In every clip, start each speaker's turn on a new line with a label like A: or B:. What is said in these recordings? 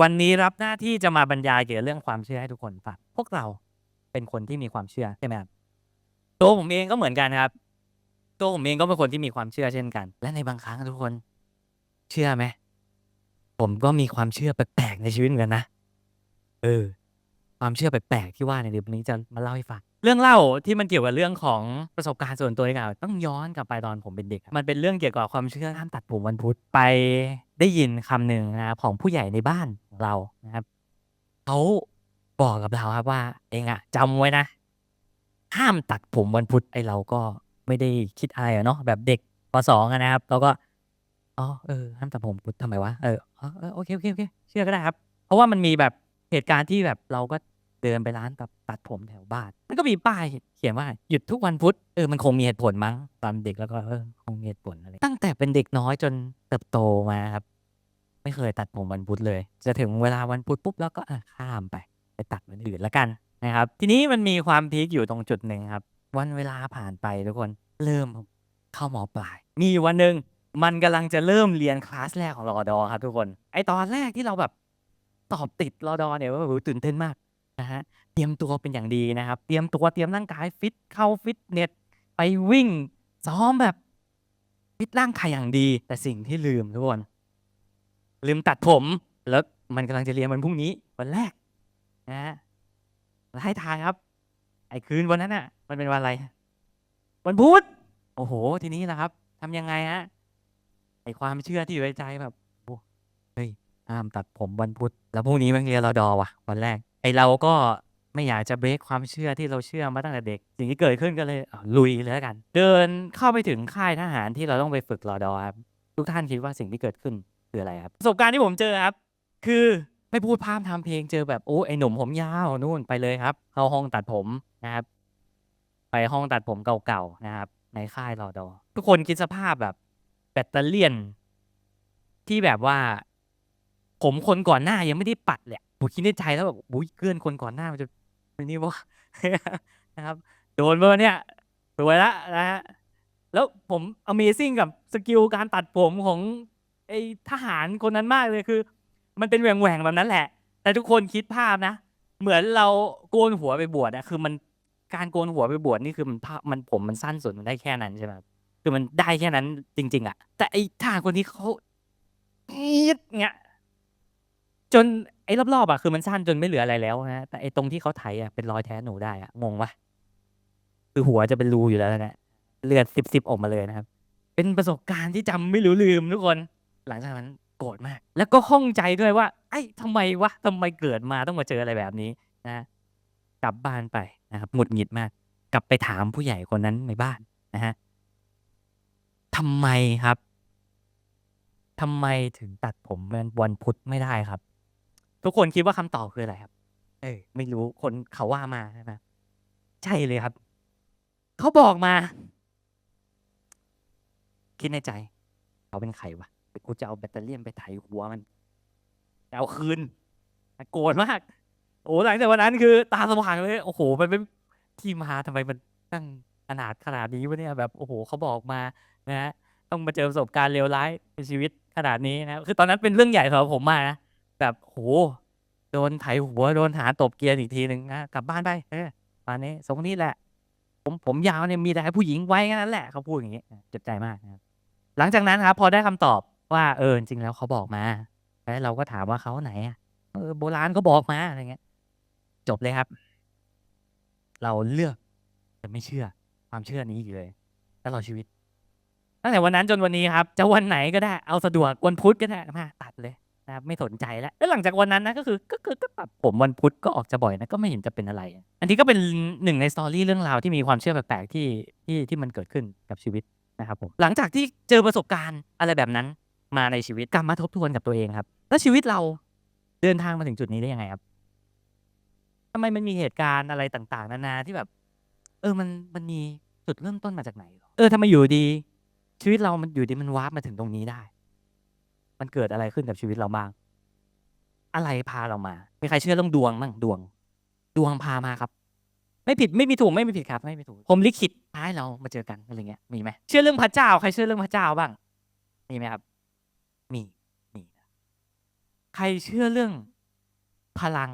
A: วันนี้รับหน้าที่จะมาบรรยายเกี่ยวกับเรื่องความเชื่อให้ทุกคนฟังพวกเราเป็นคนที่มีความเชื่อใช่ไหมครับตัวผมเองก็เหมือนกันครับ ตัวผมเองก็เป็นคนที่มีความเชื่อเช่นกัน และในบางครั้งทุกคน เชื่อไหมผมก็มีความเชื่อแปลกๆในชีวิตเหมือนกันนะเออ ความเชื่อแปลกๆที่ว่าในเดี๋ยววันนี้จะมาเล่าให้ฟัง เรื่องเล่าที่มันเกี่ยวกับเรื่องของประสบการณ์ส่วนตัวดีกว่าต้องย้อนกลับไปตอนผมเป็นเด็ก มันเป็นเรื่องเกี่ยวกับความเชื่อห้ามตัดผมวันพุธไปได้ยินคำหนึ่งนะครับของผู้ใหญ่ในบ้านของเรานะครับเขาบอกกับเราครับว่า เองอะจำไว้นะ ห้ามตัดผมวันพุธไอเราก็ไม่ได้คิดอะไรอะเนาะแบบเด็กปสองอะนะครับเราก็อ๋อเออห้ามตัดผมพุธทำไมวะเอออ๋อเออโอเคโอเคโอเคเชื่อก็ได้ครับ เพราะว่ามันมีแบบเหตุการณ์ที่แบบเราก็ เดินไปร้านตัดตัดผมแถวบ้าน มันก็มีป้ายเขียนว่าหยุดทุกวันพุธ เออ มันคงมีเหตุผลมั้งตอนเด็กแล้วก็เออคงมีเหตุผลอะไร ตั้งแต่เป็นเด็กน้อยจนเติบโตมาครับ ไม่เคยตัดผมวันพุธเลย จะถึงเวลาวันพุธปุ๊บแล้วก็อะข้ามไป ไปตัดวันอื่นแล้วกันนะครับ ทีนี้มันมีความพีคอยู่ตรงจุดหนึ่งครับ วันเวลาผ่านไปทุกคน เริ่มเข้ามอปลาย มีวันหนึ่งมันกำลังจะเริ่มเรียนคลาสแรกของรอดอครับทุกคน ไอตอนแรกที่เราแบบสอบติดรอดอเนี่ยว่าโอ้โหตื่นเต้นมาก นะฮะ เตรียมตัวเป็นอย่างดีนะครับ เตรียมตัว เตรียมร่างกายฟิต เข้าฟิตเนส ไปวิ่ง ซ้อมแบบ ฟิตร่างกายอย่างดี แต่สิ่งที่ลืมทุกคน ลืมตัดผม แล้วมันกำลังจะเรียนวันพรุ่งนี้ วันแรกนะฮะให้ทายครับ ไอ้คืนวันนั้นน่ะ มันเป็นวันอะไร วันพุธ โอ้โห ทีนี้นะครับ ทำยังไงฮะ ไอ้ความเชื่อที่อยู่ในใจแบบโอ้เฮ้ย ห้ามตัดผมวันพุธ แล้วพรุ่งนี้มันเรียนรอดอว่ะ วันแรก ไอ้เราก็ไม่อยากจะเบรกความเชื่อที่เราเชื่อมาตั้งแต่เด็ก สิ่งที่เกิดขึ้นก็เลยอะลุยเลยแล้วกัน เดินเข้าไปถึงค่ายทหารที่เราต้องไปฝึกรอดอครับทุกท่านคิดว่าสิ่งที่เกิดขึ้นคืออะไรครับประสบการณ์ที่ผมเจอครับ คือไม่พูดพร่ำทำเพลงเจอแบบโอ้ไอหนุ่มผมยาวนู่นไปเลยครับ เข้าห้องตัดผมนะครับ ไปห้องตัดผมเก่าๆนะครับ ในค่ายรอดอทุกคนคิดสภาพแบบแบตเตอเลียน ที่แบบว่า ผมคนก่อนหน้ายังไม่ได้ปัดเลย ผมคิดในใจแล้วแบบอุ้ยเกินคนก่อนหน้ามันจะเป็นนี่วะ นะครับ โดนเบอร์เนี่ยสวยละนะฮะแล้วผม Amazing กับสกิลการตัดผมของไอ้ทหารคนนั้นมากเลยคือ มันเป็นแหว่งแบบนั้นแหละ แต่ทุกคนคิดภาพนะ เหมือนเราโกนหัวไปบวชอะคือมันการโกนหัวไปบวชนี่คือมันภาพมันผมมันสั้นสุดมันได้แค่นั้นใช่ไหมคือมันได้แค่นั้นจริง ๆอะแต่ไอ้ทหารคนนี้เขาเงี้ย จนไอ้รอบๆอะคือมันสั้นจนไม่เหลืออะไรแล้วนะแต่ไอ้ตรงที่เขาไถอะเป็นรอยแท้หนูได้อะงงปะคือหัวจะเป็นรูอยู่แล้วนะเลือดซิบๆออกมาเลยนะครับ เป็นประสบการณ์ที่จำไม่รู้ลืมทุกคน หลังจากนั้นโกรธมาก แล้วก็ข้องใจด้วยว่า ไอ้ทำไมวะทำไมเกิดมาต้องมาเจออะไรแบบนี้นะกลับบ้านไปนะครับหงุดหงิดมาก กลับไปถามผู้ใหญ่คนนั้นในบ้านนะฮะทำไมครับทำไมถึงตัดผมวันวันพุธไม่ได้ครับ ทุกคนคิดว่าคำตอบคืออะไรครับ เออ ไม่รู้คนเขาว่ามาใช่ไหมใช่เลยครับ เขาบอกมา คิดในใจ เขาเป็นใครวะกูจะเอาแบตเตอรี่ยนไปไถหัวมันจะเอาคืนโกรธมาก โอ้หลังจากวันนั้นคือตาสว่างเลยโอ้โห มันเป็นที่มาทำไมมันตั้งขนาดขนาดนี้วะเนี่ยแบบโอ้โหเขาบอกมานะฮะต้องมาเจอประสบการณ์เลวร้ายในชีวิตขนาดนี้นะคือตอนนั้นเป็นเรื่องใหญ่สำหรับผมมากนะ แบบโห โดนไถหัว โดนหาตบเกียร์อีกทีหนึ่งนะกลับบ้านไป เออตอนนี้ทรงนี้แหละ ผมผมยาวเนี่ยมีแต่ให้ผู้หญิงไว้แค่นั้นแหละเขาพูดอย่างนี้เจ็บใจมากนะครับหลังจากนั้นครับ พอได้คำตอบว่าเออจริงแล้วเขาบอกมาแล้วเราก็ถามว่าเขาไหนอะเออโบราณเขาบอกมาอะไรเงี้ย จบเลยครับ เราเลือกจะไม่เชื่อ ความเชื่อนี้อยู่เลยตลอดชีวิตตั้งแต่วันนั้นจนวันนี้ครับ จะวันไหนก็ได้เอาสะดวกวันพุธก็ได้มาตัดเลย นะครับไม่สนใจแล้วแล้วหลังจากวันนั้นนะก็คือก็คือก็ตัดผมวันพุธก็ออกจะบ่อยนะก็ไม่เห็นจะเป็นอะไร อันนี้ก็เป็นหนึ่งในสตอรี่เรื่องราวที่มีความเชื่อแปลกๆที่ที่ที่มันเกิดขึ้นกับชีวิตนะครับผมหลังจากที่เจอประสบการณ์อะไรแบบนั้นมาในชีวิตกลับมาทบทวนกับตัวเองครับ แล้วชีวิตเราเดินทางมาถึงจุดนี้ได้ยังไงครับทำไมมันมีเหตุการณ์อะไรต่างๆ นานาที่แบบ เออมันมันมีจุดเริ่มต้นมาจากไหนหรอเออทำไมอยู่ดี ชีวิตเรามันอยู่ดีมันวาร์ปมาถึงตรงนี้ได้ มันเกิดอะไรขึ้นกับชีวิตเราบ้าง อะไรพาเรามามีใครเชื่อเรื่องดวงบ้างดวง ดวงพามาครับ ไม่ผิดไม่มีถูกไม่มีผิดครับ ไม่มีถูกผมลิขิตพาให้เรามาเจอกันอะไรเงี้ยมีไหมเชื่อเรื่องพระเจ้า ใครเชื่อเรื่องพระเจ้าบ้าง มีไหมครับ มีมีใครเชื่อเรื่องพลัง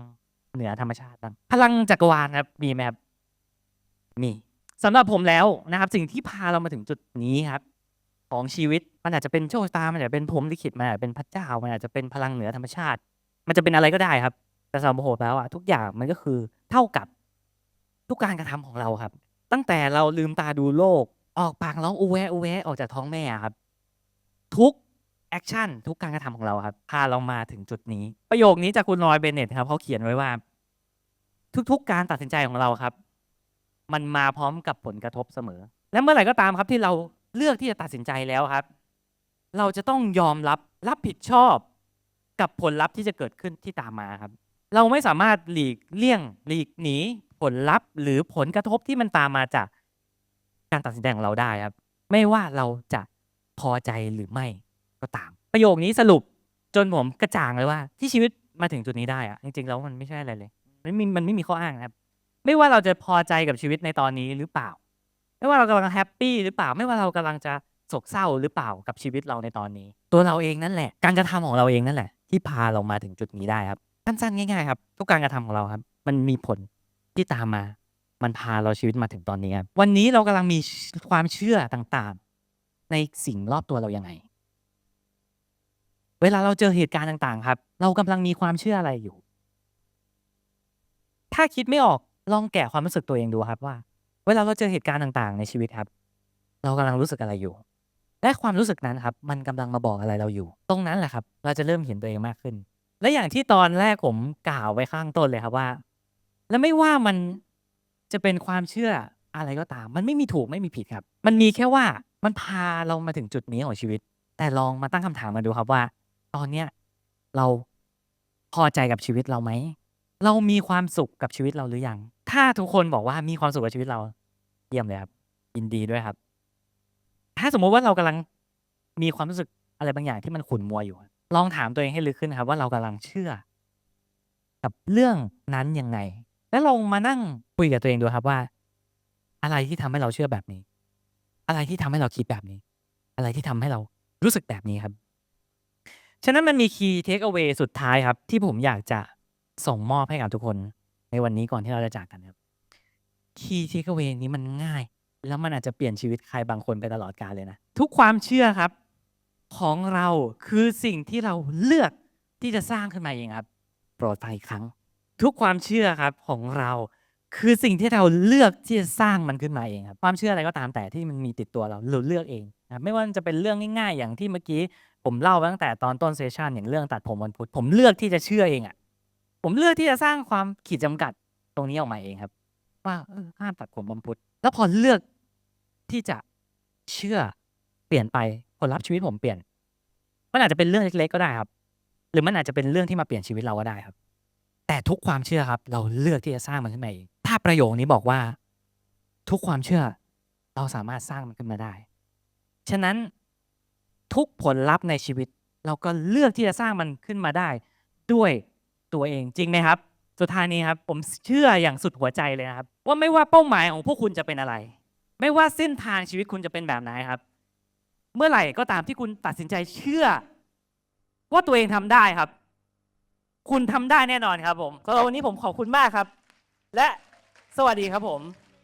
A: เหนือธรรมชาติบ้างพลังจักรวาลครับ มีไหมครับมีสำหรับผมแล้วนะครับ สิ่งที่พาเรามาถึงจุดนี้ครับ ของชีวิต มันอาจจะเป็นโชคชะตา มันอาจจะเป็นพรหมลิขิต มันอาจจะเป็นพระเจ้า มันอาจจะเป็นพลังเหนือธรรมชาติ มันจะเป็นอะไรก็ได้ครับ แต่สำหรับผมแล้วอะทุกอย่างมันก็คือเท่ากับทุกการกระทำของเราครับ ตั้งแต่เราลืมตาดูโลก ออกปากร้องอูแวอูแวออกจากท้องแม่อะครับ ทุกแอคชั่นทุกการกระทำของเราครับ พาเรามาถึงจุดนี้ ประโยคนี้จากคุณรอยเบนเน็ตครับเขาเขียนไว้ว่า ทุกๆ การตัดสินใจของเราครับ มันมาพร้อมกับผลกระทบเสมอ และเมื่อไหร่ก็ตามครับที่เราเลือกที่จะตัดสินใจแล้วครับ เราจะต้องยอมรับรับผิดชอบกับผลลัพธ์ที่จะเกิดขึ้นที่ตามมาครับ เราไม่สามารถหลีกเลี่ยงหลีกหนีผลลัพธ์ หรือผลกระทบที่มันตามมาจากการตัดสินใจของเราได้ครับ ไม่ว่าเราจะพอใจหรือไม่ก็ตาม ประโยคนี้สรุปจนผมกระจ่างเลยว่า ที่ชีวิตมาถึงจุดนี้ได้อะจริงๆแล้วมันไม่ใช่อะไรเลยมันมีมันไม่มีข้ออ้างครับ ไม่ว่าเราจะพอใจกับชีวิตในตอนนี้หรือเปล่า ไม่ว่าเรากำลังแฮปปี้หรือเปล่า ไม่ว่าเรากำลังจะ โศกเศร้าหรือเปล่ากับชีวิตเราในตอนนี้ ตัวเราเองนั่นแหละ การกระทำของเราเองนั่นแหละ ที่พาเรามาถึงจุดนี้ได้ครับสั้นๆง่ายๆครับทุกการกระทำของเราครับ มันมีผลที่ตามมา มันพาเราชีวิตมาถึงตอนนี้ครับวันนี้เรากำลังมีความเชื่อต่างๆ ในสิ่งรอบตัวเรายังไง เวลาเราเจอเหตุการณ์ต่างๆ ครับ เรากำลังมีความเชื่ออะไรอยู่ ถ้าคิดไม่ออกลองแกะความรู้สึกตัวเองดูครับว่า เวลาเราเจอเหตุการณ์ต่างๆ ในชีวิตครับ เรากำลังรู้สึกอะไรอยู่ และความรู้สึกนั้นครับมันกำลังมาบอกอะไรเราอยู่ ตรงนั้นแหละครับ เราจะเริ่มเห็นตัวเองมากขึ้น และอย่างที่ตอนแรกผมกล่าวไว้ข้างต้นเลยครับว่า และไม่ว่ามันจะเป็นความเชื่ออะไรก็ตาม มันไม่มีถูกไม่มีผิดครับ มันมีแค่ว่ามันพาเรามาถึงจุดนี้ของชีวิต แต่ลองมาตั้งคำถามมาดูครับว่า ตอนเนี้ยเราพอใจกับชีวิตเราไหม เรามีความสุขกับชีวิตเราหรือยัง ถ้าทุกคนบอกว่ามีความสุขกับชีวิตเรา เยี่ยมเลยครับยินดีด้วยครับ ถ้าสมมุติว่าเรากำลังมีความรู้สึกอะไรบางอย่างที่มันขุ่นมัวอยู่ ลองถามตัวเองให้ลึกขึ้นครับ ว่าเรากำลังเชื่อ กับเรื่องนั้นยังไง แล้วลองมานั่งคุยกับตัวเองดูครับว่า อะไรที่ทำให้เราเชื่อแบบนี้ อะไรที่ทำให้เราคิดแบบนี้ อะไรที่ทำให้เรารู้สึกแบบนี้ครับ ฉะนั้นมันมี key take away สุดท้ายครับ ที่ผมอยากจะส่งมอบให้กับทุกคน ในวันนี้ก่อนที่เราจะจากกันครับ key take away นี้มันง่าย แล้วมันอาจจะเปลี่ยนชีวิตใครบางคนไปตลอดกาลเลยนะ ทุกความเชื่อครับของเราคือสิ่งที่เราเลือกที่จะสร้างขึ้นมาเองครับ โปรดฟังอีกครั้ง ทุกความเชื่อครับของเราคือสิ่งที่เราเลือกที่จะสร้างมันขึ้นมาเองครับความเชื่ออะไรก็ตามแต่ที่มันมีติดตัวเราเราเลือกเองนะครับไม่ว่ามันจะเป็นเรื่องง่ายๆ อย่างที่เมื่อกี้ ผมเล่าไปตั้งแต่ตอนต้นเซสชันอย่างเรื่องตัดผมวันพุธผมเลือกที่จะเชื่อเองอะ่ะผมเลือกที่จะสร้างความขีดจำกัดตรงนี้ออกมาเองครับ ว่าเออห้ามตัดผมวันพุธ แล้วพอเลือกที่จะเชื่อเปลี่ยนไปผลลัพธ์ชีวิตผมเปลี่ยน มันอาจจะเป็นเรื่องเล็กๆก็ได้ครับ หรือมันอาจจะเป็นเรื่องที่มาเปลี่ยนชีวิตเราก็ได้ครับ แต่ทุกความเชื่อครับ เราเลือกที่จะสร้างมันขึ้นมาเองถ้าประโยคนี้บอกว่า ทุกความเชื่อเราสามารถสร้างมันขึ้นมาได้ ฉะนั้นทุกผลลัพธ์ในชีวิต เราก็เลือกที่จะสร้างมันขึ้นมาได้ ด้วยตัวเองจริงไหมครับ สุดท้ายนี้ครับผมเชื่ออย่างสุดหัวใจเลยนะครับ ว่าไม่ว่าเป้าหมายของพวกคุณจะเป็นอะไร ไม่ว่าเส้นทางชีวิตคุณจะเป็นแบบไหนครับ เมื่อไหร่ก็ตามที่คุณตัดสินใจเชื่อ ว่าตัวเองทำได้ครับ คุณทำได้แน่นอนครับผมสำหรับวันนี้ผมขอบคุณมากครับ และสวัสดีครับผม